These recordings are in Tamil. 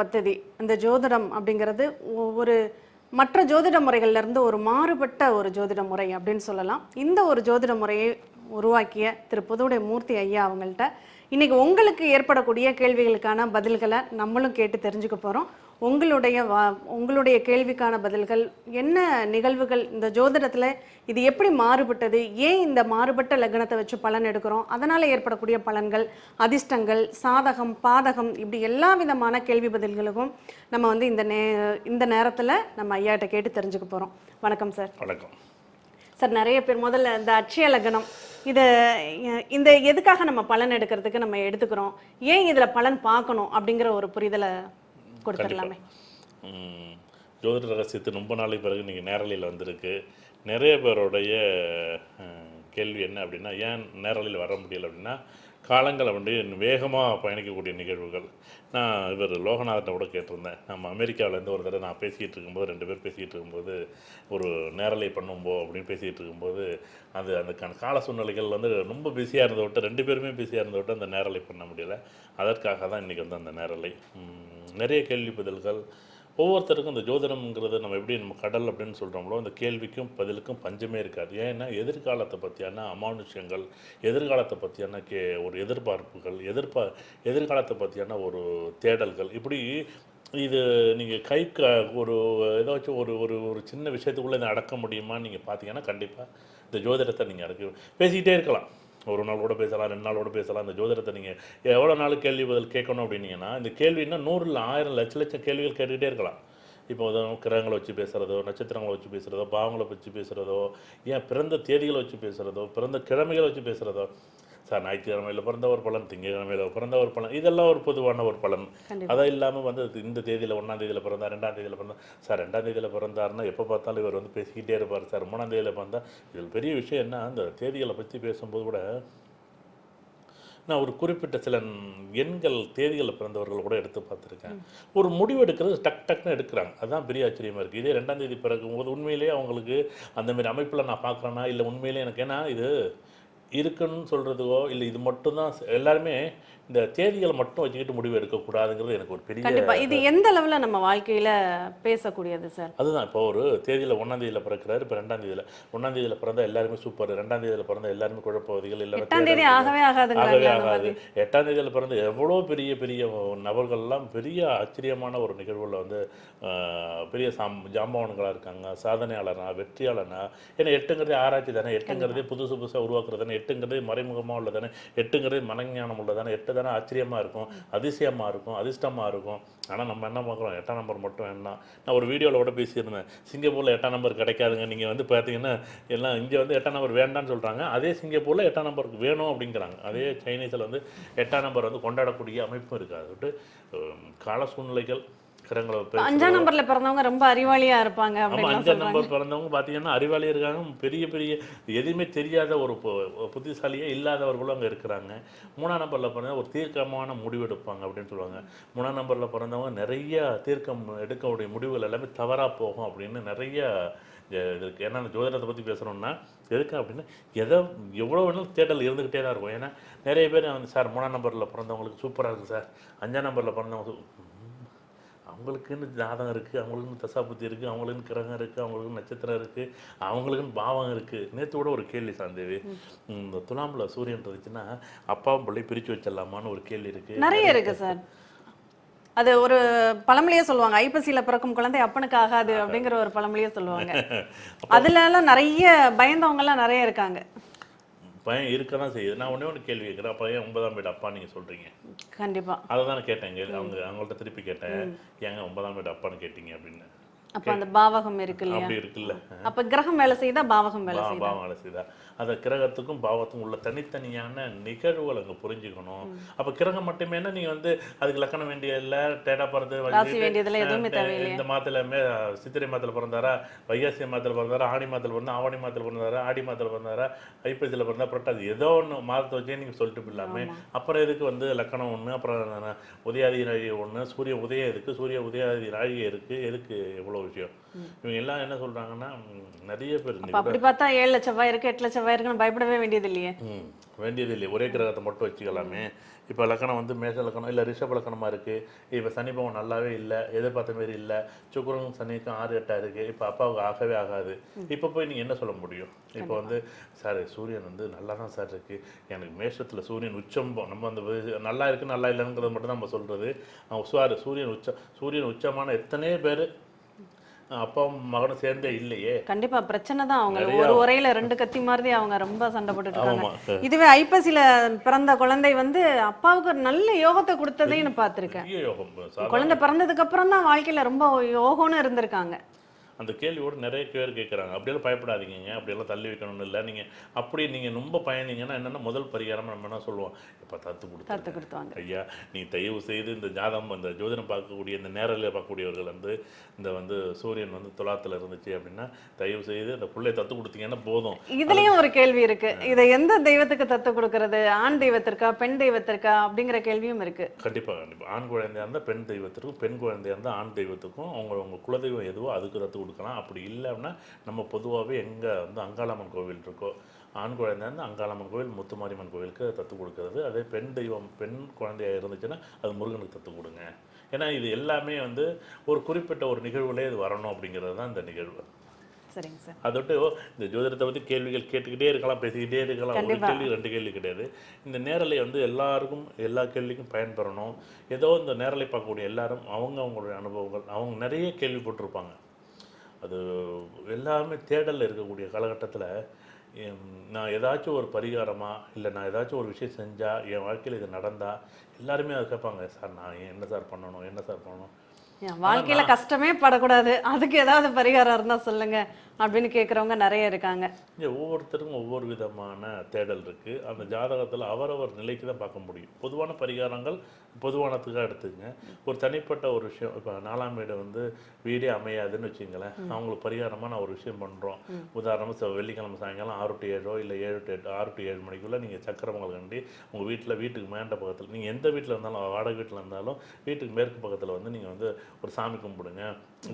பத்ததி அந்த ஜோதிடம் அப்படிங்கிறது ஒரு மற்ற ஜோதிட முறைகள்லேருந்து ஒரு மாறுபட்ட ஒரு ஜோதிட முறை அப்படின்னு சொல்லலாம். இந்த ஒரு ஜோதிட முறையை உருவாக்கிய திரு புதுவுடைய மூர்த்தி ஐயா அவங்கள்ட்ட இன்னைக்கு உங்களுக்கு ஏற்படக்கூடிய கேள்விகளுக்கான பதில்களை நம்மளும் கேட்டு தெரிஞ்சுக்க போகிறோம் உங்களுடைய வா- உங்களுடைய கேள்விக்கான பதில்கள் என்ன நிகழ்வுகள் இந்த ஜோதிடத்துல இது எப்படி மாறுபட்டது? ஏன் இந்த மாறுபட்ட லக்னத்தை வச்சு பலன் எடுக்கிறோம்? அதனால ஏற்படக்கூடிய பலன்கள் அதிர்ஷ்டங்கள் சாதகம் பாதகம் இப்படி எல்லா விதமான கேள்வி பதில்களுக்கும் நம்ம வந்து இந்த நே இந்த நேரத்துல நம்ம ஐயாட்ட கேட்டு தெரிஞ்சுக்க போறோம். வணக்கம் சார். வணக்கம். சார் நிறைய பேர் முதல்ல இந்த அட்சய லக்னம் இது இந்த எதுக்காக நம்ம பலன் எடுக்கிறதுக்கு நம்ம எடுத்துக்கிறோம்? ஏன் இதுல பலன் பார்க்கணும்? அப்படிங்கிற ஒரு புரிதலை கொடுத்துடலாமே. ஜோதிட ரகசியத்து ரொம்ப நாளைக்கு பிறகு நீங்கள் நேரலையில் வந்திருக்கு. நிறைய பேருடைய அஹ், கேள்வி என்ன அப்படின்னா ஏன் நேரலையில் வர முடியல அப்படின்னா காலங்களை வந்து வேகமாக பயணிக்கக்கூடிய நிகழ்வுகள். நான் இவர் லோகநாதனை கூட கேட்டிருந்தேன். நம்ம அமெரிக்காவிலேருந்து ஒரு தடவை நான் பேசிகிட்டு இருக்கும்போது ரெண்டு பேர் பேசிகிட்டு இருக்கும்போது ஒரு நேரலை பண்ணும்போ அப்படின்னு பேசிகிட்டு இருக்கும்போது அது அந்த கால சூழ்நிலைகள் வந்து ரொம்ப பிஸியாக இருந்த விட்டு ரெண்டு பேருமே பிஸியாக இருந்த விட்டு அந்த நேரலை பண்ண முடியல. அதற்காக தான் இன்றைக்கி வந்து அந்த நேரலை. நிறைய கேள்வி பதில்கள் ஒவ்வொருத்தருக்கும் இந்த ஜோதிடம்ங்கிறது நம்ம எப்படி நம்ம கடல் அப்படின்னு சொல்கிறோம்லோ அந்த கேள்விக்கும் பதிலுக்கும் பஞ்சமே இருக்காது. ஏன்னா எதிர்காலத்தை பற்றியான அமானுஷ்யங்கள் எதிர்காலத்தை பற்றியான கே ஒரு எதிர்பார்ப்புகள் எதிர்பா எதிர்காலத்தை பற்றியான ஒரு தேடல்கள். இப்படி இது நீங்கள் கை க ஒரு ஏதாச்சும் ஒரு ஒரு ஒரு சின்ன விஷயத்துக்குள்ளே இதை அடக்க முடியுமான்னு நீங்கள் பார்த்தீங்கன்னா கண்டிப்பாக இந்த ஜோதிடத்தை நீங்கள் அடக்க பேசிக்கிட்டே இருக்கலாம். ஒரு நாள் கூட பேசலாம் ரெண்டு நாள் கூட பேசலாம். இந்த ஜோதிடத்தை நீங்கள் எவ்வளோ நாள் கேள்வி பதில் கேட்கணும் அப்படின்னீங்கன்னா இந்த கேள்வின்னா நூறில் ஆயிரம் லட்ச லட்சம் கேள்விகள் கேட்டுகிட்டே இருக்கலாம். இப்போ கிரகங்களை வச்சு பேசுகிறதோ நட்சத்திரங்களை வச்சு பேசுகிறதோ பாவங்களை வச்சு பேசுகிறதோ ஏன் பிறந்த தேதிகளை வச்சு பேசுகிறதோ பிறந்த கிழமைகளை வச்சு பேசுகிறதோ சார் ஞாயிற்றுக்கிழமையில் பிறந்த ஒரு பலன் திங்கக்கிழமையில் பிறந்த ஒரு பலன் இதெல்லாம் ஒரு பொதுவான ஒரு பலன் கண்டிப்பா. அதை இல்லாமல் வந்து இந்த தேதியில் ஒன்றாம் தேதியில் பிறந்தா ரெண்டாம் தேதியில் பிறந்தா சார் ரெண்டாம் தேதியில் பிறந்தாருன்னா எப்போ பார்த்தாலும் இவர் வந்து பேசிக்கிட்டே இருப்பார் சார். மூணாம் தேதியில் பிறந்தா இதில் பெரிய விஷயம் என்ன அந்த தேதிகளை பற்றி பேசும்போது கூட நான் ஒரு குறிப்பிட்ட சில எண்கள் தேதிகளில் பிறந்தவர்கள் கூட எடுத்து பார்த்துருக்கேன். ஒரு முடிவு எடுக்கிறது டக் டக்னு எடுக்கிறாங்க. அதுதான் பெரிய ஆச்சரியமாக இருக்குது இதே ரெண்டாம் தேதி பிறகும்போது உண்மையிலேயே அவங்களுக்கு அந்த மாதிரி அமைப்பில் நான் பார்க்குறேன்னா இல்லை உண்மையிலேயே எனக்கு ஏன்னா இது இருக்குன்னு சொல்கிறதுக்கோ இல்லை இது மட்டும்தான் எல்லாருமே இந்த தேதிகளை மட்டும் வச்சுக்கிட்டு முடிவு எடுக்கக்கூடாதுங்கிறது எனக்கு ஒரு பெரிய இது எந்த அளவுல நம்ம வாழ்க்கையில பேசக்கூடியது சார்? அதுதான். இப்போ ஒரு தேதியில் ஒன்றாம் தேதியில் பிறக்கிறாரு இப்போ ரெண்டாம் தேதியில். ஒன்றாம் தேதியில் பிறந்தா எல்லாருமே சூப்பர் ரெண்டாம் தேதியில் பிறந்தா எல்லாருமே குழப்பவாதிகள் எல்லாமே எட்டாம் தேதி. ஆகவே ஆகாதுங்களா ஆகவே ஆகாது? எட்டாம் தேதியில் பிறந்த எவ்வளோ பெரிய பெரிய நபர்கள்லாம் பெரிய ஆச்சரியமான ஒரு நிகழ்வுல வந்து பெரிய சாம் ஜாம்பவான்களாக இருக்காங்க சாதனையாளனா வெற்றியாளனா? ஏன்னா எட்டுங்கிறதே ஆராய்ச்சி தானே. எட்டுங்கிறதே புதுசு புதுசாக உருவாக்குறது தானே எட்டுங்கிறது மறைமுகமாக உள்ளதானே? எட்டுங்கிறது மனஞானம் உள்ளதானே? எட்டு தானே ஆச்சரியமாக இருக்கும் அதிசயமாக இருக்கும் அதிர்ஷ்டமாக இருக்கும். ஆனால் நம்ம என்ன பார்க்குறோம்? எட்டாம் நம்பர் மட்டும் வேண்டாம் நான் ஒரு வீடியோவில் கூட பேசியிருந்தேன். சிங்கப்பூரில் எட்டாம் நம்பர் கிடைக்காதுங்க. நீங்கள் வந்து பார்த்தீங்கன்னா எல்லாம் இங்கே வந்து எட்டாம் நம்பர் வேண்டான்னு சொல்கிறாங்க அதே சிங்கப்பூரில் எட்டாம் நம்பருக்கு வேணும் அப்படிங்கிறாங்க. அதே சைனீஸில் வந்து எட்டாம் நம்பர் வந்து கொண்டாடக்கூடிய அமைப்பும் இருக்காது கால சூழ்நிலைகள் பேசுறது. அஞ்சாம் நம்பர்ல பிறந்தவங்க ரொம்ப அறிவாளியா இருப்பாங்க ஆமா அஞ்சாம் நம்பர் பிறந்தவங்க பார்த்தீங்கன்னா அறிவாளி இருக்காங்க. பெரிய பெரிய எதுவுமே தெரியாத ஒரு புத்திசாலியே இல்லாதவர்களும் அங்கே இருக்கிறாங்க. மூணாம் நம்பரில் பிறந்த ஒரு தீர்க்கமான முடிவு எடுப்பாங்க அப்படின்னு சொல்லுவாங்க. மூணாம் நம்பரில் பிறந்தவங்க நிறைய தீர்க்கம் எடுக்கக்கூடிய முடிவுகள் எல்லாமே தவறாக போகும் அப்படின்னு நிறைய இது இருக்கு. ஏன்னா ஜோதிடத்தை பற்றி பேசுகிறோம்னா எதுக்கு அப்படின்னா எதை எவ்வளோ வேணாலும் தேடல் இருந்துக்கிட்டே தான் இருக்கும். ஏன்னா நிறைய பேர் வந்து சார் மூணாம் நம்பரில் பிறந்தவங்களுக்கு சூப்பராக இருக்குது சார். அஞ்சாம் நம்பரில் பிறந்தவங்க அவங்களுக்குன்னு ஜாதகம் இருக்குது அவங்களுக்குன்னு தசாபுத்தி இருக்குது அவங்களுக்குன்னு கிரகம் இருக்குது அவங்களுக்குன்னு நட்சத்திரம் இருக்குது அவங்களுக்குன்னு பாவம் இருக்குது நேற்று கூட ஒரு கேள்வி சாந்தேவி இந்த துலாமில் சூரியன் இருந்துச்சுன்னா அப்பாவும் பிள்ளை பிரித்து வச்சிடலாமான்னு ஒரு கேள்வி இருக்குது நிறைய இருக்கு சார். அது ஒரு பழமொழியே சொல்லுவாங்க. ஐப்பசியில பிறக்கும் குழந்தை அப்பனுக்கு ஆகாது அப்படிங்கிற ஒரு பழமொழியே சொல்லுவாங்க. அதுல எல்லாம் நிறைய பயந்தவங்க எல்லாம் நிறைய இருக்காங்க. பயம் இருக்க தான் செய்யுது. நான் ஒன்றே ஒன்று கேள்வி கேட்குறேன். அப்போ ஏன் ஒன்பதாம் வீடு அப்பா நீங்கள் சொல்கிறீங்க கண்டிப்பா. அதை தானே கேட்டேன் இங்க அவங்க அவங்கள்ட்ட திருப்பி கேட்டேன். ஏங்க ஒன்பதாம் வீடு அப்பான்னு கேட்டீங்க அப்படின்னு. அப்ப அந்த பாவகம் இருக்கு இல்லையா அப்படி இருக்குல்ல. அப்ப கிரகம் வேலை செய்தா பாவகம் வேலை செய்யுதா பாவம் வேலை செய்தா. அந்த கிரகத்துக்கும் பாவத்துக்கும் உள்ள தனித்தனியான நிகழ்வுகள் அங்கே புரிஞ்சுக்கணும். அப்போ கிரகம் மட்டுமேனா நீங்கள் வந்து அதுக்கு லக்கணம் வேண்டிய இல்லை டேட்டா பிறந்து? இந்த மாதத்துலமே சித்திரை மாதத்தில் பிறந்தாரா வைகாசி மாதத்தில் பிறந்தாரா ஆடி மாதத்தில் பிறந்தா ஆவணி மாதத்தில் பிறந்தாரா ஆடி மாதத்தில் பிறந்தாரா ஐப்பசியில் பிறந்தா புரட்டாதி ஏதோ ஒன்று மாதத்தை வச்சே நீங்கள் சொல்லிட்டு போயிடலாமே. அப்புறம் எதுக்கு வந்து லக்கணம் ஒன்று அப்புறம் உதயாதி ஒன்று சூரிய உதயம் எதுக்கு சூரிய உதயாதி நாழிகை இருக்குது எதுக்கு எவ்வளோ விஷயம்? இவங்க எல்லாம் என்ன சொல்றாங்கன்னா நிறைய பேர் அப்படி பார்த்தா ஏழு லட்சம் செவ்வாய் இருக்கு எட்டு லட்சம் செவ்வாய் இருக்குன்னு பயப்படவே வேண்டியது இல்லையே வேண்டியது இல்லை ஒரே கிரகத்தை மட்டும் வச்சுக்கலாமே. இப்போ லக்கணம் வந்து மேஷ லக்கணம் இல்லை ரிஷப லக்கணமாக இருக்குது இப்போ சனி பவன் நல்லாவே இல்லை எதிர்பார்த்த மாரி இல்லை. சுக்கிரனும் சனிக்கும் ஆறு எட்டாக இருக்குது இப்போ அப்பாவுக்கு ஆகவே ஆகாது. இப்போ போய் நீங்கள் என்ன சொல்ல முடியும்? இப்போ வந்து சார் சூரியன் வந்து நல்லா தான் சார் இருக்குது எனக்கு மேஷத்தில் சூரியன் உச்சம் நம்ம அந்த நல்லா இருக்குது நல்லா இல்லைங்கிறது மட்டும் தான் நம்ம சொல்கிறது சார் சூரியன் உச்சம் சூரியன் உச்சமான எத்தனையோ பேர் அப்பாவும் மகனும் சேர்ந்தே இல்லையே. கண்டிப்பா பிரச்சனை தான். அவங்க ஒரு உரையில ரெண்டு கத்தி மாதிரி அவங்க ரொம்ப சண்டை போட்டுட்டு இருக்காங்க. இதுவே ஐப்பசியில பிறந்த குழந்தை வந்து அப்பாவுக்கு ஒரு நல்ல யோகத்தை கொடுத்ததையும் பார்த்திருக்கேன். குழந்தை பிறந்ததுக்கு அப்புறம் தான் வாழ்க்கையில ரொம்ப யோகம்னு இருந்திருக்காங்க. அந்த கேள்வியோட நிறைய பேர் கேட்குறாங்க அப்படியெல்லாம் பயப்படாதீங்க அப்படியெல்லாம் தள்ளி வைக்கணும்னு இல்லை. நீங்கள் அப்படி நீங்கள் ரொம்ப பயந்தீங்கன்னா என்னென்னா முதல் பரிகாரம் நம்ம என்ன சொல்லுவோம்? இப்போ தத்து கொடுத்து கொடுத்தாங்க ஐயா நீ தயவு செய்து இந்த ஜாதகம் இந்த ஜோதிடம் பார்க்கக்கூடிய இந்த நேரலில் பார்க்கக்கூடியவர்கள் வந்து இந்த வந்து சூரியன் வந்து துலாத்தில் இருந்துச்சு அப்படின்னா தயவு செய்து அந்த பிள்ளைய தத்து கொடுத்தீங்கன்னா போதும். இதுலயும் ஒரு கேள்வி இருக்கு. இதை எந்த தெய்வத்துக்கு தத்து கொடுக்கறது? ஆண் தெய்வத்திற்கா பெண் தெய்வத்திற்கா? அப்படிங்கிற கேள்வியும் இருக்கு. கண்டிப்பாக கண்டிப்பாக ஆண் குழந்தையா இருந்தால் பெண் தெய்வத்திற்கும் பெண் குழந்தையா இருந்தால் ஆண் தெய்வத்துக்கும் அவங்க உங்கள் குலதெய்வம் எதுவோ அதுக்கு தத்து கொடுக்கலாம். அப்படி இல்லை அப்படின்னா நம்ம பொதுவாகவே எங்கே வந்து அங்காளம்மன் கோவில் இருக்கோ ஆண் இருந்தால் அங்காளம்மன் கோவில் முத்துமாரியம்மன் கோவிலுக்கு தத்து கொடுக்கறது. அதே பெண் தெய்வம் பெண் குழந்தையா இருந்துச்சுன்னா அது முருகனுக்கு தத்து கொடுங்க. ஏன்னா இது எல்லாமே வந்து ஒரு குறிப்பிட்ட ஒரு நிகழ்வுலே இது வரணும் அப்படிங்கிறது தான் இந்த நிகழ்வு. சரிங்க சார். அதோட்டு இந்த ஜோதிடத்தை பற்றி கேள்விகள் கேட்டுக்கிட்டே இருக்கலாம் பேசிக்கிட்டே இருக்கலாம். ஒரு. கேள்வி ரெண்டு கேள்வி கிடையாது. இந்த நேரலை வந்து எல்லாருக்கும் எல்லா கேள்விக்கும் பயன்பெறணும். ஏதோ இந்த நேரலை பார்க்கக்கூடிய எல்லாரும் அவங்க அவங்களுடைய அனுபவங்கள் அவங்க நிறைய கேள்விப்பட்டிருப்பாங்க அது எல்லாமே தேடலில் இருக்கக்கூடிய காலகட்டத்தில் நான் ஏதாச்சும் ஒரு பரிகாரமா இல்லை நான் ஏதாச்சும் ஒரு விஷயம் செஞ்சால் என் வாழ்க்கையில் இது நடந்தா எல்லாருமே அதை கேட்பாங்க சார் நான் என்ன சார் பண்ணணும் என்ன சார் பண்ணணும்? என் வாழ்க்கையில கஷ்டமே படக்கூடாது. அதுக்கு ஏதாவது பரிகாரம் இருந்தா சொல்லுங்க. அப்படின்னு கேக்குறவங்க நிறைய இருக்காங்க. இங்கே ஒவ்வொருத்தருக்கும் ஒவ்வொரு விதமான தேடல் இருக்குது அந்த ஜாதகத்தில் அவரவர் நிலைக்கு தான் பார்க்க முடியும். பொதுவான பரிகாரங்கள் பொதுவானத்துக்காக எடுத்துக்கங்க ஒரு தனிப்பட்ட ஒரு விஷயம் இப்போ நாலாம் வீடு வந்து வீடே அமையாதுன்னு வச்சுங்களேன். அவங்களுக்கு பரிகாரமாக நான் ஒரு விஷயம் பண்ணுறோம் உதாரணமாக வெள்ளிக்கிழமை சாயங்காலம் ஆறு டு ஏழோ இல்லை ஏழு டு எட்டு ஆறு டு ஏழு மணிக்குள்ளே நீங்கள் சக்கரமங்கல் கண்டி உங்கள் வீட்டில் வீட்டுக்கு மேண்ட பக்கத்தில் நீங்கள் எந்த வீட்டில் இருந்தாலும் வாடகை வீட்டில் இருந்தாலும் வீட்டுக்கு மேற்கு பக்கத்தில் வந்து நீங்கள் வந்து ஒரு சாமி கும்பிடுங்க.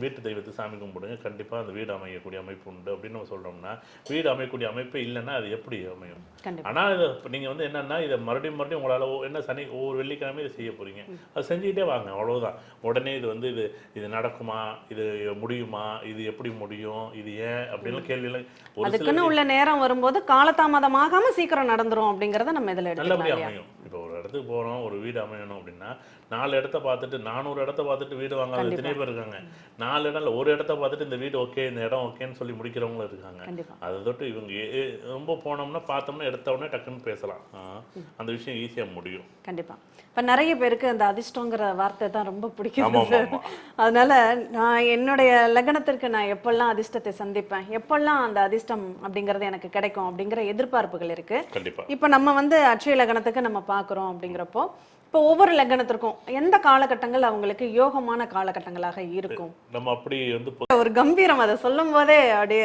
வீட்டு தெய்வத்துக்கு சாமி கும்பிடுங்க. கண்டிப்பாக அந்த வீடு அமையக்கூடிய அமைப்பு உண்டு அப்படின்னு நம்ம சொல்கிறோம்னா வீடு அமையக்கூடிய அமைப்பே இல்லைன்னா அது எப்படி அமையும்? ஆனால் இதை நீங்கள் வந்து என்னன்னா இதை மறுபடியும் மறுபடியும் உங்களால் என்ன சனி ஒவ்வொரு வெள்ளிக்கிழமை இதை செய்ய போகிறீங்க அது செஞ்சுக்கிட்டே வாங்க அவ்வளவுதான். உடனே இது வந்து இது இது நடக்குமா? இது முடியுமா? இது எப்படி முடியும்? இது ஏன்? அப்படின்னு சில அதுக்குன்னு உள்ள நேரம் வரும்போது காலதாமதமாகாம சீக்கிரம் நடந்துரும் அப்படிங்கறத நம்ம இதுல நல்லபடியாக? அமையும். இப்போ ஒரு இடத்துக்கு போகிறோம் ஒரு வீடு அமையணும் அப்படின்னா நாலு இடத்த பார்த்துட்டு நானூறு இடத்த பார்த்துட்டு வீடு வாங்காத எத்தனை பேர் இருக்காங்க. நாலு இடம் ஒரு இடத்த பார்த்துட்டு இந்த வீடு ஓகே இந்த இடம் ஓகேன்னு சொல்லி முடிக்கிறவங்களும் இருக்காங்க. அதை தொட்டு இவங்க ரொம்ப போனோம்னா பார்த்தோம்னா எடுத்த உடனே டக்குன்னு பேசலாம். அந்த விஷயம் ஈஸியாக முடியும். கண்டிப்பா. இப்ப நிறைய பேருக்கு அந்த அதிர்ஷ்டங்கிற வார்த்தை தான் ரொம்ப பிடிக்கும் அதனால நான் என்னுடைய லக்னத்திற்கு நான் எப்பெல்லாம் அதிர்ஷ்டத்தை சந்திப்பேன் எப்பெல்லாம் அந்த அதிர்ஷ்டம் அப்படிங்கிறது எனக்கு கிடைக்கும் அப்படிங்கிற எதிர்பார்ப்புகள் இருக்கு. இப்போ நம்ம வந்து அட்சய லக்னத்துக்கு நம்ம பார்க்குறோம் அப்படிங்கிறப்போ இப்போ ஒவ்வொரு லக்னத்திற்கும் எந்த காலகட்டங்கள் அவங்களுக்கு யோகமான காலகட்டங்களாக இருக்கும்? நம்ம அப்படி வந்து ஒரு கம்பீரம் அதை சொல்லும் போதே அப்படியே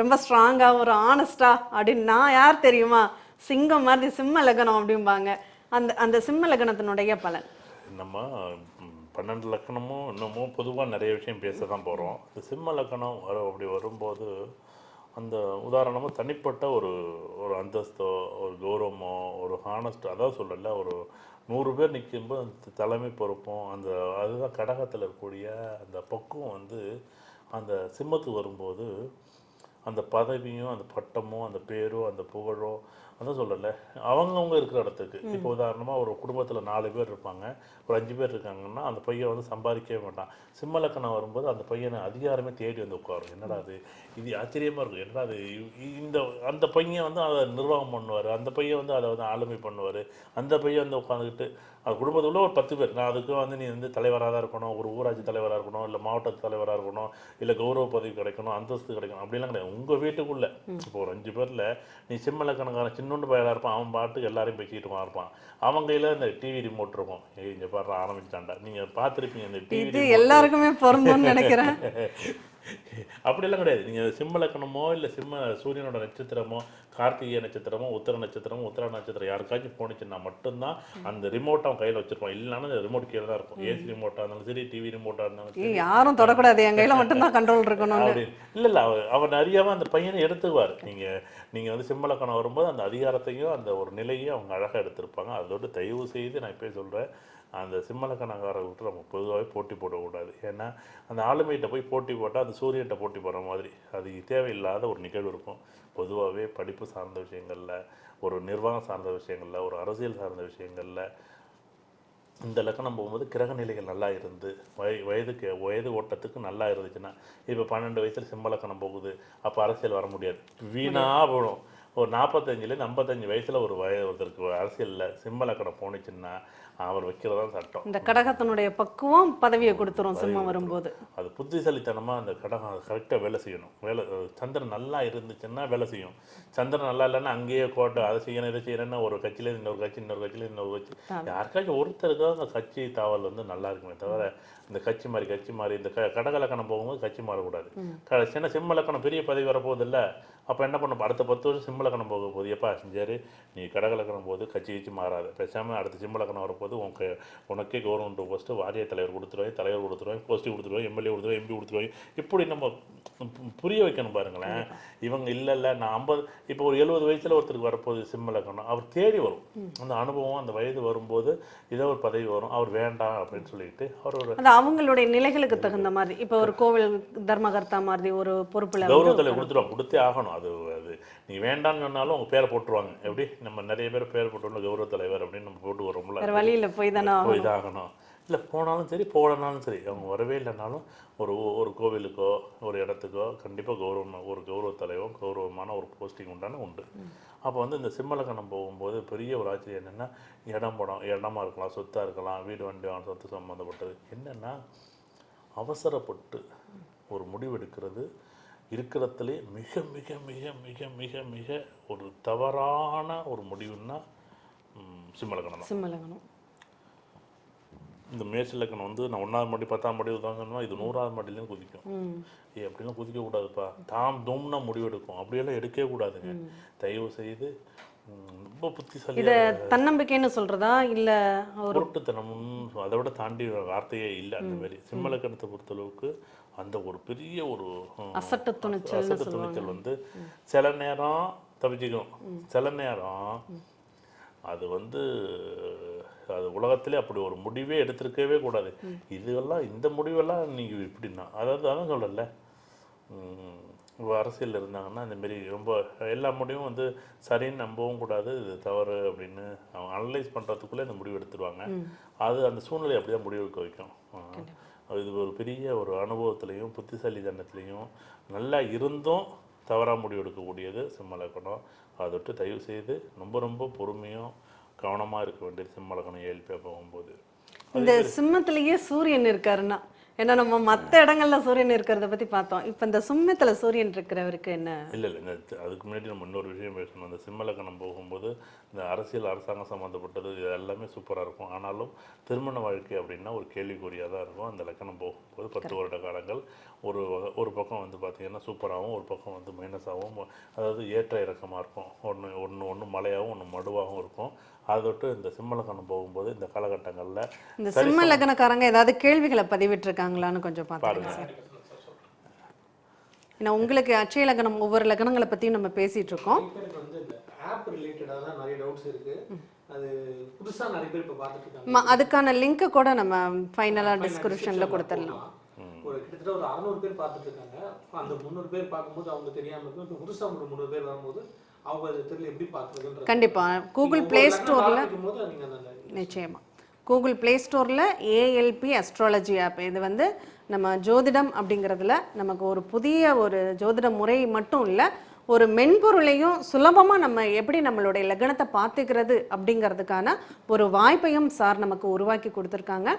ரொம்ப ஸ்ட்ராங்கா ஒரு ஆனஸ்டா அப்படின்னு நான் யார் தெரியுமா? சிங்கம் மாதிரி சிம்ம லக்னம் அப்படிம்பாங்க. அந்த அந்த சிம்ம லக்னத்தினுடைய பலன். நம்ம பன்னெண்டு லக்கணமும் இன்னமும் பொதுவாக நிறைய விஷயம் பேச தான் போகிறோம் சிம்ம லக்கணம் வர அப்படி வரும்போது அந்த உதாரணமாக தனிப்பட்ட ஒரு ஒரு அந்தஸ்தோ ஒரு கௌரவமோ ஒரு ஹானஸ்ட் அதான் சொல்லலை ஒரு நூறு பேர் நிற்கும்போது அந்த தலைமை பொறுப்பும் அந்த அதுதான் கடகத்தில் இருக்கக்கூடிய அந்த பக்குவம் வந்து அந்த சிம்மத்துக்கு வரும்போது அந்த பதவியும் அந்த பட்டமும் அந்த பேரும் அந்த புகழோ அதான் சொல்லல. அவங்கவங்க இருக்கிற இடத்துக்கு. இப்போ உதாரணமாக ஒரு குடும்பத்தில் நாலு பேர் இருப்பாங்க. ஒரு அஞ்சு பேர் இருக்காங்கன்னா அந்த பையன் வந்து சம்பாதிக்கவே மாட்டான். சிம்ம லக்கணம் வரும்போது அந்த பையனை அதிகாரமே தேடி வந்து உட்காரும். என்னடா அது? இது ஆச்சரியமாக இருக்கும் என்னடா அது? இந்த அந்த பையன் வந்து அதை நிர்வாகம் பண்ணுவார். அந்த பையன் வந்து அதை வந்து ஆளுமை பண்ணுவார். அந்த பையன் வந்து உட்காந்துக்கிட்டு அது குடும்பத்துக்குள்ள ஒரு பத்து பேர். நான் அதுக்கு வந்து நீ வந்து தலைவராக தான் இருக்கணும். ஒரு ஊராட்சி தலைவராக இருக்கணும். இல்லை மாவட்ட தலைவராக இருக்கணும். இல்லை கௌரவ பதவி கிடைக்கணும். அந்தஸ்து கிடைக்கணும். அப்படிலாம் கிடையாது. உங்கள் வீட்டுக்குள்ள இப்போ ஒரு அஞ்சு பேரில் நீ சிம்மலக்கணக்கான சின்னொண்டு பயலாக இருப்பான். அவன் பாட்டுக்கு எல்லாரையும் பேசிக்கிட்டு இருப்பான் அவன் கையில் இந்த டிவி ரிமோட் இருக்கும். இங்கே பாரு ஆரம்பிச்சாண்டா நீங்கள் பார்த்துருப்பீங்க இந்த இது டிவி எல்லாருக்குமே பொருந்தும்னு நினைக்கிறேன். அப்படியெல்லாம் கிடையாது. நீங்கள் சிம்ம லக்கணமோ இல்லை சிம்ம சூரியனோட நட்சத்திரமோ கார்த்திகை நட்சத்திரமோ உத்தர நட்சத்திரமோ உத்தர நட்சத்திரம் யாருக்காச்சும் போனுச்சுன்னா மட்டும்தான் அந்த ரிமோட் அவன் கையில் வச்சிருப்பான். இல்லைன்னா ரிமோட் கீழே தான் இருக்கும். ஏசி ரிமோட்டாக இருந்தாலும் சரி டிவி ரிமோட்டாக இருந்தாலும் யாரும் தொடக்கூடாது. என் கையில மட்டும்தான் கண்ட்ரோல் இருக்கணும்னு. அப்படி இல்லை இல்லை. அவர் அவர் அறியாமல் அந்த பையனை எடுத்துக்குவார். நீங்கள் நீங்கள் வந்து சிம்மலக்கணம் வரும்போது அந்த அதிகாரத்தையும் அந்த ஒரு நிலையும் அவங்க அழகாக எடுத்திருப்பாங்க. அதோட தயவு செய்து நான் இப்போ சொல்கிறேன் அந்த சிம்மலக்கணக்காரர்கள்ட்ட நம்ம பொதுவாகவே போட்டி போடக்கூடாது. ஏன்னா அந்த ஆளுமையிட்ட போய் போட்டி போட்டால் அந்த சூரியன்ட்ட போட்டி போடுற மாதிரி. அது தேவையில்லாத ஒரு நிகழ்வு இருக்கும். பொதுவாகவே படிப்பு சார்ந்த விஷயங்களில் ஒரு நிர்வாகம் சார்ந்த விஷயங்களில் ஒரு அரசியல் சார்ந்த விஷயங்களில் இந்த லக்கணம் போகும்போது கிரக நிலைகள் நல்லா இருந்து வய வயதுக்கு வயது ஓட்டத்துக்கு நல்லா இருந்துச்சுன்னா இப்போ பன்னெண்டு வயசுல சிம்ம லக்கணம் போகுது. அப்போ அரசியல் வர முடியாது. வீணா போடும் ஒரு நாற்பத்தஞ்சுலேருந்து ஐம்பத்தஞ்சு வயசுல ஒரு வய ஒருத்தருக்கு அரசியலில் சிம்ம லக்கணம் போணுச்சுன்னா அவர் வைக்கிறதா சட்டம். இந்த கடகத்தினுடைய பக்குவம் பதவியை கொடுத்துரும் சிம்மம் வரும்போது. அது புத்திசாலித்தனமாக அந்த கடகம் கரெக்டாக வேலை செய்யணும். வேலை சந்திரன் நல்லா இருந்துச்சுன்னா வேலை செய்யும். சந்திரன் நல்லா இல்லைன்னா அங்கேயே கோட்டை அதை செய்யணும் இதை செய்யணும்னா ஒரு கட்சியில இன்னொரு கட்சி இன்னொரு கட்சியில இன்னொரு கட்சி. யாருக்காச்சும் ஒருத்தருக்கு அந்த கட்சி தாவல் வந்து நல்லா இருக்குமே தவிர இந்த கட்சி மாதிரி கட்சி மாதிரி இந்த க கடகலக்கணம் போகும்போது கட்சி மாறக்கூடாது. சின்ன சிம்ம லக்கணம் பெரிய பதவி வரப்போகுது இல்லை அப்போ என்ன பண்ண அடுத்த பத்து வருஷம் சிம்ம லக்கணம் போக போகுது. எப்பா சரி நீ கடகலக்கணம் போது கட்சி கட்சி மாறாது. பேசாமல் அடுத்த சிம்ம லக்கணம் வரப்போது உனக்கு உனக்கே கவர்மெண்ட் போஸ்ட்டு வாரிய தலைவர் கொடுத்துருவாங்க தலைவர் கொடுத்துருவாங்க போஸ்டி கொடுத்துருவாங்க எம்எல்ஏ கொடுத்துருவாங்க எம்பி கொடுத்துருவாங்க இப்படி நம்ம புரிய வைக்கணும் பாருங்களேன். இவங்க இல்லை இல்லை நான் ஐம்பது இப்போ ஒரு எழுபது வயசுல ஒருத்தருக்கு வரப்போகுது சிம்ம லக்கணம் அவர் தேடி வரும். அந்த அனுபவம் அந்த வயது வரும்போது ஏதோ ஒரு பதவி வரும். அவர் வேண்டாம் அப்படின்னு சொல்லிட்டு அவர் ஒரு அவங்களுடைய நிலைகளுக்கு தகுந்த மாதிரி. இப்போ ஒரு கோவில் தர்மகர்த்தா மாதிரி ஒரு பொறுப்புல கௌரவ தலைவர் கொடுத்துருவாங்க. கொடுத்தே ஆகணும். அது அது. நீ வேண்டாம்னு சொன்னாலும் அவங்க பேரை போட்டுருவாங்க. எப்படி? நம்ம நிறைய பேர் பேர் போட்டுருவோம் கௌரவ தலைவர் அப்படின்னு நம்ம போட்டு வரோம்ல வழியில போய் தானே போய் தான் ஆகணும். இல்லை போனாலும் சரி போகலனாலும் சரி. அவங்க வரவே இல்லைனாலும் ஒரு ஒரு கோவிலுக்கோ ஒரு இடத்துக்கோ கண்டிப்பாக கௌரவம் ஒரு கௌரவ தலைவம் கௌரவமான ஒரு போஸ்டிங் உண்டான உண்டு. அப்போ வந்து இந்த சிம்மலக்கணம் போகும்போது பெரிய ஒரு ஆச்சரியம் என்னென்னா இடம் படம் இடமா இருக்கலாம் சொத்தாக இருக்கலாம் வீடு வண்டி வாங்க சொத்து சம்மந்தப்பட்டது என்னென்னா அவசரப்பட்டு ஒரு முடிவெடுக்கிறது இருக்கிறதுலே மிக மிக மிக மிக மிக மிக ஒரு தவறான ஒரு முடிவுன்னா சிம்மலக்கணம் தான். சிம்மலகனம் இந்த மேட்ச் இலக்கணம் வந்து நான் ஒன்றாவது மாடி பத்தாம் மாடி உதாரணமா இது நூறாவது மாடிலையும் குதிக்கும். ஏ அப்படிலாம் குதிக்க கூடாதுப்பா தாம் தூம்னா முடிவெடுக்கும். அப்படியெல்லாம் எடுக்கவே கூடாதுங்க. தயவு செய்து ரொம்ப புத்திசாலியா இத தன்னம்பிக்கைன்னு சொல்றதா? இல்ல ஒரு பொருட்டுத்தனம்னு அதை விட தாண்டி வார்த்தையே இல்லை அந்த மாதிரி. சிம்மலக்கணத்தை பொறுத்தளவுக்கு அந்த ஒரு பெரிய ஒரு அசட்டு துணிச்சல்னு அசட்டு துணிச்சல் வந்து சில நேரம் தப்பிச்சுக்கும் சில நேரம் அது வந்து அது உலகத்திலே அப்படி ஒரு முடிவே எடுத்திருக்கவே கூடாது. இதெல்லாம் இந்த முடிவெல்லாம் நீங்கள் இப்படின்னா அதாவது அதான் சொல்லல அரசியல் இருந்தாங்கன்னா இந்த மாதிரி ரொம்ப எல்லா முடிவும் வந்து சரின்னு நம்பவும் கூடாது இது தவறு அப்படின்னு அவங்க அனலைஸ் பண்ணுறதுக்குள்ளே இந்த முடிவு எடுத்துருவாங்க. அது அந்த சூழ்நிலை அப்படியே முடிவெடுக்க வைக்கும். இது ஒரு பெரிய ஒரு அனுபவத்துலேயும் புத்திசாலித்தனத்துலேயும் நல்லா இருந்தும் தவறாக முடிவெடுக்கக்கூடியது சிம்மலக்கணம். அதை விட்டு தயவு செய்து ரொம்ப ரொம்ப பொறுமையும் கவனமாக இருக்க வேண்டியது சிம்மலக்கணம் ஏழ்பியாக போகும்போது. இந்த சிம்மத்திலேயே சூரியன் இருக்காருன்னா ஏன்னா நம்ம மத்த இடங்கள்ல சூரியன் இருக்கிறத பத்தி பார்த்தோம். இப்ப இந்த சிம்மத்துல சூரியன் இருக்கிறவருக்கு என்ன? இல்லை இல்லை அதுக்கு முன்னாடி நம்ம இன்னொரு விஷயம் பேசணும். அந்த சிம்மலக்கணம் போகும்போது இந்த அரசியல் அரசாங்கம் சம்மந்தப்பட்டது இது எல்லாமே சூப்பராக இருக்கும். ஆனாலும் திருமண வாழ்க்கை அப்படின்னா ஒரு கேள்விக்குறியாக தான் இருக்கும். அந்த லக்கணம் போகும்போது பத்து வருட காலங்கள் ஒரு வகை ஒரு பக்கம் வந்து பார்த்திங்கன்னா சூப்பராகவும் ஒரு பக்கம் வந்து மைனஸாகவும் அதாவது ஏற்ற இறக்கமாக இருக்கும். ஒன்று ஒன்று ஒன்று மழையாகவும் ஒன்று மடுவாகவும் இருக்கும். அதை விட்டு இந்த சிம்மலக்கணம் போகும்போது இந்த காலகட்டங்களில் இந்த சிம்ம லக்னக்காரங்க ஏதாவது கேள்விகளை பதிவிட்டிருக்காங்களான்னு கொஞ்சம் பாருங்க. சார் ஏன்னா உங்களுக்கு அட்சய லக்னம் ஒவ்வொரு லக்னங்களை பத்தியும் நம்ம பேசிட்டு இருக்கோம். ஆப் ரிலேட்டடாக தான் நிறைய டவுட்ஸ் இருக்கு. அது புதுசா நிறைய பேர் இப்போ பார்த்துட்டு அதுக்கான லிங்க் கூட நம்ம ஃபைனலா டிஸ்கிரிப்ஷன்ல கொடுத்துடலாம். கிட்டத்தட்ட ஒரு அறநூறு பேர் பார்த்துட்டு இருக்காங்க. அந்த முந்நூறு பேர் பார்க்கும்போது அவங்க தெரியாம இருக்கும். இப்போ புதுசா ஒரு முந்நூறு பேர் வரும்போது அவங்க அது தெரியல எப்படி பார்க்குறதுன்றது கண்டிப்பா. கூகுள் பிளே ஸ்டோர்ல போது நீங்க அந்த நிச்சயமா. கூகுள் ப்ளே ஸ்டோரில் ஏஎல்பி அஸ்ட்ராலஜி ஆப் இது வந்து நம்ம ஜோதிடம் அப்படிங்கிறதுல நமக்கு ஒரு புதிய ஒரு ஜோதிட முறை மட்டும் இல்லை ஒரு மென்பொருளையும் சுலபமாக நம்ம எப்படி நம்மளுடைய லக்னத்தை பார்த்துக்கிறது அப்படிங்கிறதுக்கான ஒரு வாய்ப்பையும் சார் நமக்கு உருவாக்கி கொடுத்துருக்காங்க.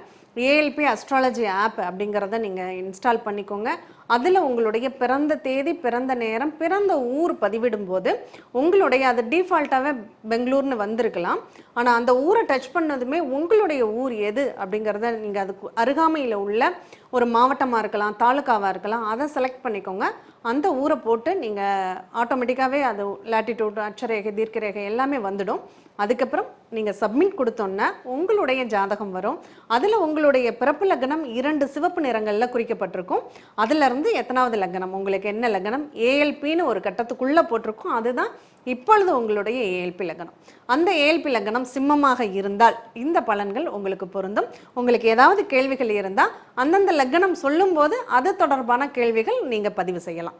ஏஎல்பி அஸ்ட்ராலஜி ஆப் அப்படிங்கிறத நீங்கள் இன்ஸ்டால் பண்ணிக்கோங்க. அதில் உங்களுடைய பிறந்த தேதி பிறந்த நேரம் பிறந்த ஊர் பதிவிடும்போது உங்களுடைய அது டிஃபால்ட்டாகவே பெங்களூர்னு வந்திருக்கலாம். ஆனால் அந்த ஊரை டச் பண்ணதுமே உங்களுடைய ஊர் எது அப்படிங்கிறத நீங்கள் அதுக்கு அருகாமையில் உள்ள ஒரு மாவட்டமாக இருக்கலாம் தாலுக்காவாக இருக்கலாம் அதை செலக்ட் பண்ணிக்கோங்க. அந்த ஊரை போட்டு நீங்கள் ஆட்டோமேட்டிக்காகவே அது லேட்டிடியூட் அட்சரேகை தீர்க்கரேகை எல்லாமே வந்துடும். அதுக்கப்புறம் நீங்கள் சப்மிட் கொடுத்தோன்னே உங்களுடைய ஜாதகம் வரும். அதில் உங்களுடைய பிறப்பு லக்னம் இரண்டு சிவப்பு நிறங்களில் குறிக்கப்பட்டிருக்கும். அதிலிருந்து எத்தனாவது லக்னம்? உங்களுக்கு என்ன லக்னம்? ஏஎல்பின்னு ஒரு கட்டத்துக்குள்ளே போட்டிருக்கும். அதுதான் இப்பொழுது உங்களுடைய ஏஎல்பி லக்னம். அந்த ஏஎல்பி லக்னம் சிம்மமாக இருந்தால் இந்த பலன்கள் உங்களுக்கு பொருந்தும். உங்களுக்கு ஏதாவது கேள்விகள் இருந்தால் அந்தந்த லக்னம் சொல்லும்போது அது தொடர்பான கேள்விகள் நீங்கள் பதிவு செய்யலாம்.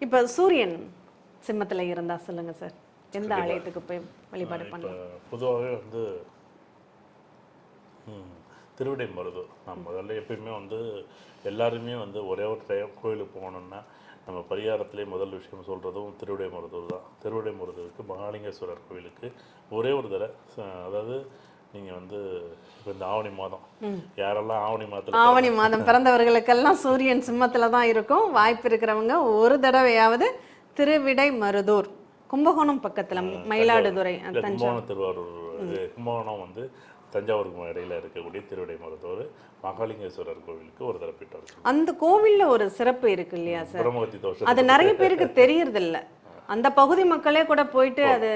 இப்போ சூரியன் சிம்மத்தில் இருந்தா சொல்லுங்க சார். எந்த ஆலயத்துக்கு போய் வழிபாடு பண்ணலாம்? பொதுவாகவே வந்து திருவிடை மருதூர் நான் முதல்ல எப்பயுமே வந்து எல்லாருமே வந்து ஒரே ஒரு டைம் கோயிலுக்கு போகணுன்னா நம்ம பரிகாரத்திலே முதல் விஷயம் சொல்கிறதும் திருவிடை மருதூர் தான். திருவிடை மருதூருக்கு மகாலிங்கேஸ்வரர் கோயிலுக்கு ஒரே ஒரு தடவை அதாவது நீங்கள் வந்து இப்போ இந்த ஆவணி மாதம். யாரெல்லாம் ஆவணி மாதத்தில் ஆவணி மாதம் பிறந்தவர்களுக்கெல்லாம் சூரியன் சிம்மத்துல தான் இருக்கும். வாய்ப்பு இருக்கிறவங்க ஒரு தடவையாவது திருவிடை மருதூர் கும்பகோணம் பக்கத்துல மயிலாடுதுறை கும்பகோணம் திருவாரூர் கும்பகோணம் வந்து தஞ்சாவூருக்கு இடையில இருக்கக்கூடிய திருவிடை மருதூர் மகாலிங்கேஸ்வரர் கோவிலுக்கு ஒரு வர அந்த கோவில்ல ஒரு சிறப்பு இருக்கு இல்லையா சார்? அது நிறைய பேருக்கு தெரியறது இல்ல அந்த பகுதி மக்களே கூட போயிட்டு அது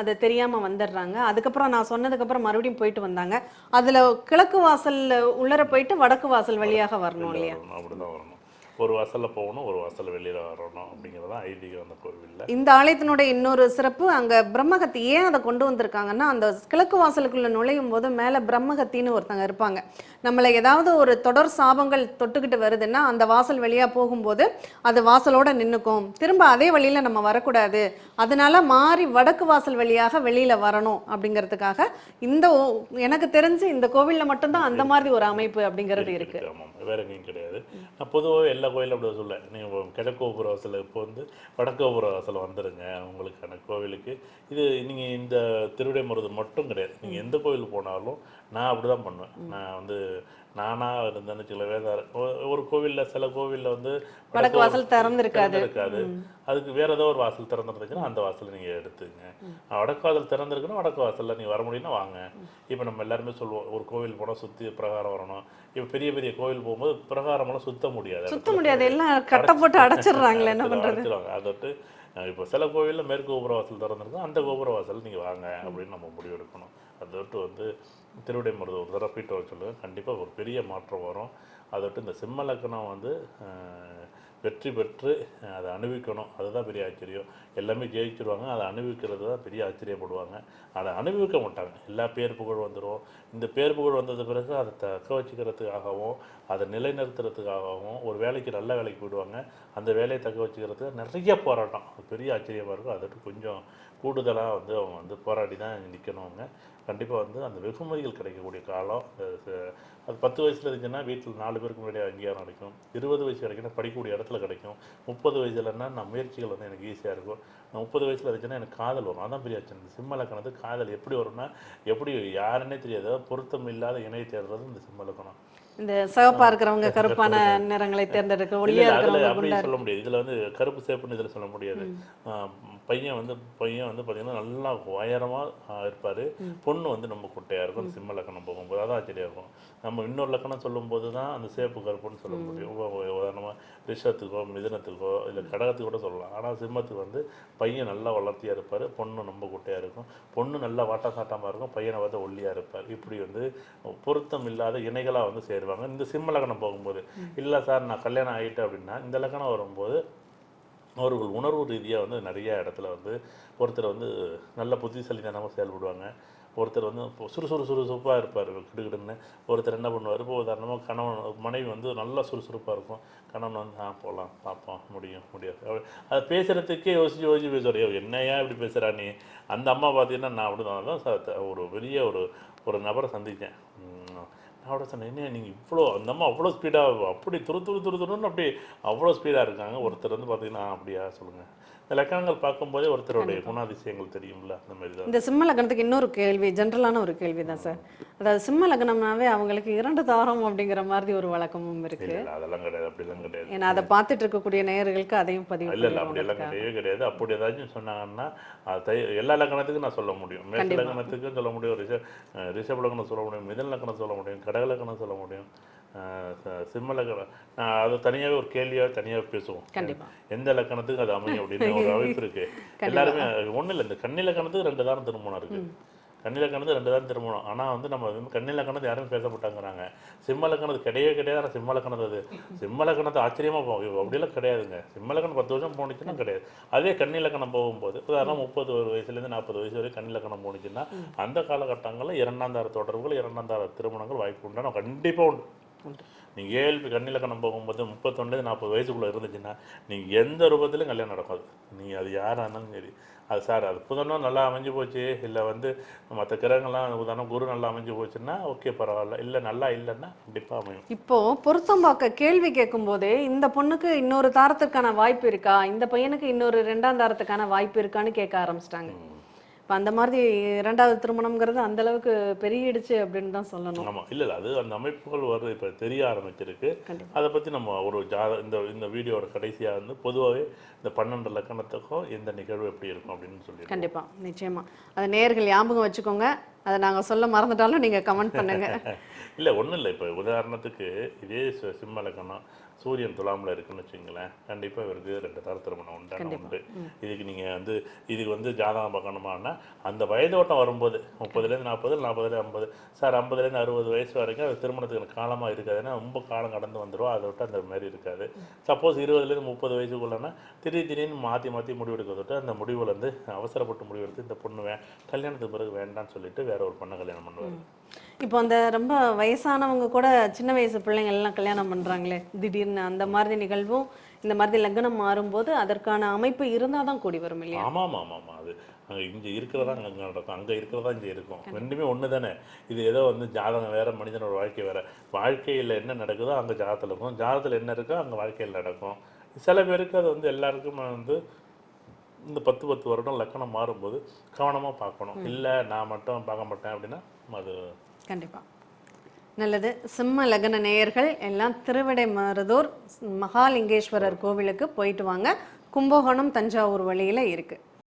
அது தெரியாம வந்துடுறாங்க. அதுக்கப்புறம் நான் சொன்னதுக்கு அப்புறம் மறுபடியும் போயிட்டு வந்தாங்க. அதுல கிழக்கு வாசல் உள்ளர போயிட்டு வடக்கு வாசல் வழியாக வரணும் இல்லையா? அப்படிதான் வரணும். ஒரு வாசல்ல போகணும் ஒரு வாசல்ல வெளியில வரணும் அப்படிங்கிறது தான் ஐதீகம் அந்த கோவில்ல. இந்த ஆலயத்தினுடைய இன்னொரு சிறப்பு அங்க பிரம்மகத்தி ஏன் அதை கொண்டு வந்திருக்காங்கன்னா அந்த கிழக்கு வாசலுக்குள்ள நுழையும் போது மேல பிரம்மகத்தின்னு ஒருத்தங்க இருப்பாங்க. நம்மளை ஏதாவது ஒரு தொடர் சாபங்கள் தொட்டுக்கிட்டு வருதுன்னா அந்த வாசல் வழியா போகும்போது அது வாசலோட நின்னுக்கும். திரும்ப அதே வழியில நம்ம வரக்கூடாது. அதனால மாறி வடக்கு வாசல் வழியாக வெளியில வரணும் அப்படிங்கிறதுக்காக இந்த எனக்கு தெரிஞ்சு இந்த கோவில்ல மட்டும்தான் அந்த மாதிரி ஒரு அமைப்பு அப்படிங்கிறது இருக்கு ஆமாம். வேற எங்கேயும் கிடையாது. நான் பொதுவாகவே எல்லா கோயிலும் அப்படி சொல்ல நீங்கள் கிழக்கு கோபுர வாசல் இப்போ வந்து வடக்கு கோபுர வாசல் வந்துடுங்க உங்களுக்கான கோவிலுக்கு. இது நீங்கள் இந்த திருவிடை மருது மட்டும் கிடையாது. நீங்கள் எந்த கோவில் போனாலும் நான் அப்படி தான் பண்ணுவேன். நான் வந்து நானாக இருந்தேன்னு சில வேதார ஒரு கோவிலில் சில கோவிலில் வந்து வடக்கு வாசல் திறந்திருக்காது. இருக்காது அதுக்கு வேற ஏதோ ஒரு வாசல் திறந்துருந்துச்சுன்னா அந்த வாசலை நீங்கள் எடுத்துங்க. வடக்கு வாசல் திறந்திருக்குன்னா வடக்கு வாசலில் நீங்கள் வர முடியும்னா வாங்க. இப்போ நம்ம எல்லாருமே சொல்லுவோம் ஒரு கோவில் போனால் சுற்றி பிரகாரம் வரணும். இப்போ பெரிய பெரிய கோவில் போகும்போது பிரகாரமெல்லாம் சுத்த முடியாது. சுத்த முடியாது. எல்லாம் கட்டை போட்டு அடைச்சிடுறாங்களே என்ன பண்றது? அடைச்சிருவாங்க அதை விட்டு அஹ், இப்போ சில கோவிலில் மேற்கு கோபுர வாசல் திறந்திருக்கும் அந்த கோபுர வாசல் நீங்கள் வாங்க அப்படின்னு நம்ம முடிவு எடுக்கணும் அதை விட்டு வந்து திருவிடை மருது ஒரு தடவை போயிட்டு வர சொல்லுங்கள் கண்டிப்பாக ஒரு பெரிய மாற்றம் வரும். அதை விட்டு இந்த சிம்ம லக்கணம் வந்து வெற்றி பெற்று அதை அனுபவிக்கணும். அதுதான் பெரிய ஆச்சரியம். எல்லாமே ஜெயிச்சிருவாங்க. அதை அனுபவிக்கிறது தான் பெரிய ஆச்சரியப்படுவாங்க. அதை அனுபவிக்க மாட்டாங்க. எல்லா பேர் புகழ் வந்துடும் இந்த பேர் புகழ் வந்தது பிறகு அதை தக்க வச்சுக்கிறதுக்காகவும் அதை நிலைநிறுத்துறதுக்காகவும் ஒரு வேலைக்கு நல்ல வேலைக்கு போயிடுவாங்க. அந்த வேலையை தக்க வச்சுக்கிறதுக்கு நிறைய போராட்டம். பெரிய ஆச்சரியமாக இருக்கும். அதை விட்டு கொஞ்சம் கூடுதலாக வந்து அவங்க வந்து போராடி தான் நிற்கணும் அவங்க கண்டிப்பாக வந்து அந்த வெகுமதிகள் கிடைக்கக்கூடிய காலம் அது பத்து வயசில் இருந்துச்சுன்னா வீட்டில் நாலு பேருக்கு முன்னாடி அங்கீகாரம் கிடைக்கும் இருபது வயசு வரைக்கும் படிக்கக்கூடிய இடத்துல கிடைக்கும். முப்பது வயசுலன்னா நான் முயற்சிகள் வந்து எனக்கு ஈஸியாக இருக்கும். நான் முப்பது வயசில் இருந்துச்சுன்னா எனக்கு காதல் வரும். அதான் பெரிய ஆச்சரியம் இந்த சிம்ம லக்கணத்து காதல் எப்படி வரும்னா எப்படி யாருன்னே தெரியாது. பொருத்தம் இல்லாத இணையை தேடுறது இந்த சிம்ம லக்கணம் இந்த சிவப்பா இருக்கிறவங்க கருப்பான நிறங்களை தேர்ந்தெடுக்க ஒளியா இருக்கிறவங்க அப்படி சொல்ல முடியாது. இதுல வந்து கருப்பு சேப்புன்னு இதுல சொல்ல முடியாது. பையன் வந்து பையன் வந்து பாத்தீங்கன்னா நல்லா உயரமா ஆஹ் இருப்பாரு. பொண்ணு வந்து ரொம்ப குட்டையா இருக்கும். அந்த சிம்ம லக்கணம் போகும்போது அதான் ஆச்சரியம் இருக்கும். நம்ம இன்னொரு லக்கணம் சொல்லும்போது தான் அந்த சேப்பு கருப்புன்னு சொல்ல முடியும். உ- உ- உதாரணமா ரிஷத்துக்கோ மிதுனத்துக்கோ இல்ல கடகத்துக்கு கூட சொல்லலாம். ஆனா சிம்மத்துக்கு வந்து பையன் நல்லா வளர்த்தியா இருப்பாரு. பொண்ணு ரொம்ப குட்டையா இருக்கும். பொண்ணு நல்லா வாட்டா சாட்டாம இருக்கும். பையனை வந்து ஒல்லியா இருப்பார். இப்படி வந்து பொருத்தம் இல்லாத இணைகளா வந்து சேருவாங்க. இந்த சிம்ம லக்கணம் போகும்போது இல்ல சார் நான் கல்யாணம் ஆகிட்டேன் அப்படின்னா இந்த லக்கணம் வரும்போது அவர்கள் உணர்வு ரீதியாக வந்து நிறைய இடத்துல வந்து ஒருத்தர் வந்து நல்ல புத்திசாலித்தனமாக செயல்படுவாங்க. ஒருத்தர் வந்து சுறுசுறு சுறுசுறுப்பாக இருப்பார் கிடுகிடுன்னு. ஒருத்தர் என்ன பண்ணுவார் இப்போ உதாரணமாக கணவன் மனைவி வந்து நல்லா சுறுசுறுப்பாக இருக்கும். கணவன் வந்து ஆ போகலாம் பார்ப்போம் முடியும் முடியாது. அதை பேசுகிறதுக்கே யோசிச்சு யோசிச்சு பேசுவார். என்னையா இப்படி பேசுகிறா நீ? அந்த அம்மா பார்த்தீங்கன்னா நான் அப்படி தான் ஒரு பெரிய ஒரு ஒரு நபரை சந்தித்தேன் நான் சொன்னேன் என்ன நீங்கள் இவ்வளோ அந்த அம்மா அவ்வளோ ஸ்பீடாக அப்படி துரு துரு துரு துருன்னு அப்படி அவ்வளோ ஸ்பீடாக இருக்காங்க. ஒருத்தர் வந்து பார்த்தீங்கன்னா "ஆ, அப்படியா சொல்லுங்கள் இந்த லக்கணங்கள் பார்க்கும்போதே ஒருத்தருடைய குணாதிசயங்கள் தெரியும்ல அந்த மாதிரி தான் இந்த சிம்ம லக்னத்துக்கு இன்னொரு கேள்வி ஜென்ரலான ஒரு கேள்வி தான் சார். அதாவது சிம்ம லக்னம்னாவே அவங்களுக்கு இரண்டு தாரம் அப்படிங்கிற மாதிரி ஒரு வழக்கமும் இருக்கு. அதெல்லாம் கிடையாது அப்படிலாம் கிடையாது. ஏன்னா அதை பார்த்துட்டு இருக்கக்கூடிய நேயர்களுக்கு அதையும் பதிவு இல்ல இல்ல அப்படி எல்லாம் பண்ணிடுவோம் கிடையவே கிடையாது. அப்படி ஏதாச்சும் சொன்னாங்கன்னா எல்லா லக்கணத்துக்கும் நான் சொல்ல முடியும். கண்டிப்பா. லக்கணத்துக்கும் சொல்ல முடியும் ரிஷ ரிஷப லக்கணம் சொல்ல முடியும் மிதன் லக்கணம் சொல்ல முடியும். கடக லக்கணம் சொல்ல முடியும். சிம்ம லக்கணம் நான் அது தனியாவே ஒரு கேள்வியாக தனியாக பேசுவோம். எந்த லக்கணத்துக்கு அது அமையும் அப்படின்னு ஒரு அமைப்பு இருக்கு. எல்லாருமே ஒண்ணும் இல்லை இந்த கன்னி லக்கணத்துக்கு ரெண்டு தாரம் திருமணம் இருக்கு. லக்கணத்துக்கு ரெண்டு தாரம் திருமணம். ஆனா வந்து நம்ம வந்து லக்கணத்து யாரும் பேசப்பட்டாங்கிறாங்க. சிம்ம லக்கணத்து கிடையவே கிடையாது ஆனால் சிம்ம லக்கணத்து அது. சிம்ம லக்கணத்தை ஆச்சரியமா போகும் அப்படியெல்லாம் கிடையாதுங்க. சிம்ம லக்கணம் பத்து வருஷம் போணுச்சுன்னா கிடையாது. அதே கன்னி லக்கணம் போகும்போது உதாரணம் முப்பது ஒரு வயசுலேருந்து நாற்பது வயசு வரை கன்னி லக்கணம் போணுச்சுன்னா அந்த காலகட்டங்களில் இரண்டாம் தார தொடர்புகள் இரண்டாம் தார திருமணங்கள் வாய்ப்பு உண்டான கண்டிப்பா உண்டு. நீங்கள் ஏழு கண்ணிலக்கணம் போகும்போது முப்பத்தொன்னு நாற்பது வயசுக்குள்ளே இருந்துச்சுன்னா நீங்கள் எந்த ரூபத்திலும் கல்யாணம் நடக்காது. நீங்கள் அது யாராக இருந்தாலும் சரி. அது சார் அது புதனும் நல்லா அமைஞ்சு போச்சு. இல்லை வந்து மற்ற கிரகங்கள்லாம் உதாரணம் குரு நல்லா அமைஞ்சு போச்சுன்னா ஓகே பரவாயில்ல. இல்லை நல்லா இல்லைன்னா கண்டிப்பாக அமையும். இப்போ பொருத்தம் பார்க்க கேள்வி கேட்கும் போதே இந்த பொண்ணுக்கு இன்னொரு தாரத்துக்கான வாய்ப்பு இருக்கா? இந்த பையனுக்கு இன்னொரு ரெண்டாம் தாரத்துக்கான வாய்ப்பு இருக்கான்னு கேட்க ஆரம்பிச்சிட்டாங்க. இப்போ அந்த மாதிரி இரண்டாவது திருமணம்ங்கிறது அந்த அளவுக்கு பெருகிடுச்சு அப்படின்னு தான் சொல்லணும். ஆமாம் இல்லை இல்லை அது அந்த அமைப்புகள் வருது இப்போ தெரிய ஆரம்பிச்சிருக்கு. அதை பற்றி நம்ம ஒரு ஜாத இந்த இந்த வீடியோட கடைசியாக வந்து பொதுவாகவே இந்த பன்னெண்டு லக்கணத்துக்கும் இந்த நிகழ்வு எப்படி இருக்கும் அப்படின்னு சொல்லி கண்டிப்பா நிச்சயமா. அது நேர்கள் ஞாபகம் வச்சுக்கோங்க. அதை நாங்க சொல்ல மறந்துட்டாலும் நீங்க கமெண்ட் பண்ணுங்க. இல்லை ஒன்றும் இல்லை. இப்போ உதாரணத்துக்கு இதே சிம்ம லக்கணம் சூரியன் துலாமில் இருக்குன்னு வச்சுங்களேன் கண்டிப்பாக இவருக்கு ரெண்டு தர திருமணம் உண்டான உண்டு. இதுக்கு நீங்கள் வந்து இதுக்கு வந்து ஜாதகம் பார்க்கணுமான்னா அந்த வயதோட்டம் வரும்போது முப்பதுலேருந்து நாற்பது நாற்பதுலேருந்து ஐம்பது சார் ஐம்பதுலேருந்து அறுபது வயசு வரைக்கும் அது திருமணத்துக்கு காலமாக இருக்காதுன்னா ரொம்ப காலம் கடந்து வந்துடும் அதை விட்டு அந்த மாதிரி இருக்காது. சப்போஸ் இருபதுலேருந்து முப்பது வயசுக்குள்ளனா திடீர் திடீர்னு மாற்றி மாற்றி முடிவெடுக்க விட்டு அந்த முடிவில் வந்து அவசரப்பட்டு முடிவெடுத்து இந்த பொண்ணு வே கல்யாணத்துக்கு பிறகு வேண்டாம்னு சொல்லிட்டு வேற ஒரு பொண்ணை கல்யாணம் பண்ணுவார். இப்போ அந்த ரொம்ப வயசானவங்க கூட சின்ன வயசு பிள்ளைங்க எல்லாம் கல்யாணம் பண்றாங்களே திடீர்னு. அந்த மாதிரி நிகழ்வும் இந்த மாதிரி லக்னம் மாறும்போது அதற்கான அமைப்பு இருந்தால் தான் கூடி வரும் இல்லையா? ஆமாம் ஆமாம் ஆமாம் அது அங்கே இங்கே இருக்கிறதா அங்கே நடக்கும். அங்கே இருக்கிறதா இங்கே இருக்கும். ரெண்டுமே ஒன்று தானே இது ஏதோ வந்து ஜாதகம் வேற மனிதனோட வாழ்க்கை வேற. வாழ்க்கையில் என்ன நடக்குதோ அங்கே ஜாதகத்தில் இருக்கும். ஜாதகத்தில் என்ன இருக்கோ அங்கே வாழ்க்கையில் நடக்கும். சில பேருக்கு அது வந்து எல்லாருக்கும் வந்து இந்த பத்து பத்து வருடம் லக்கணம் மாறும்போது கவனமாக பார்க்கணும். இல்லை நான் மட்டும் பார்க்க மாட்டேன் அப்படின்னா அது கண்டிப்பா. நல்லது. சிம்ம லக்ன நேயர்கள் எல்லாம் திருவிடை மருதூர் மகாலிங்கேஸ்வரர் கோவிலுக்கு போயிட்டு வாங்க. கும்பகோணம் தஞ்சாவூர் வழியில் இருக்குது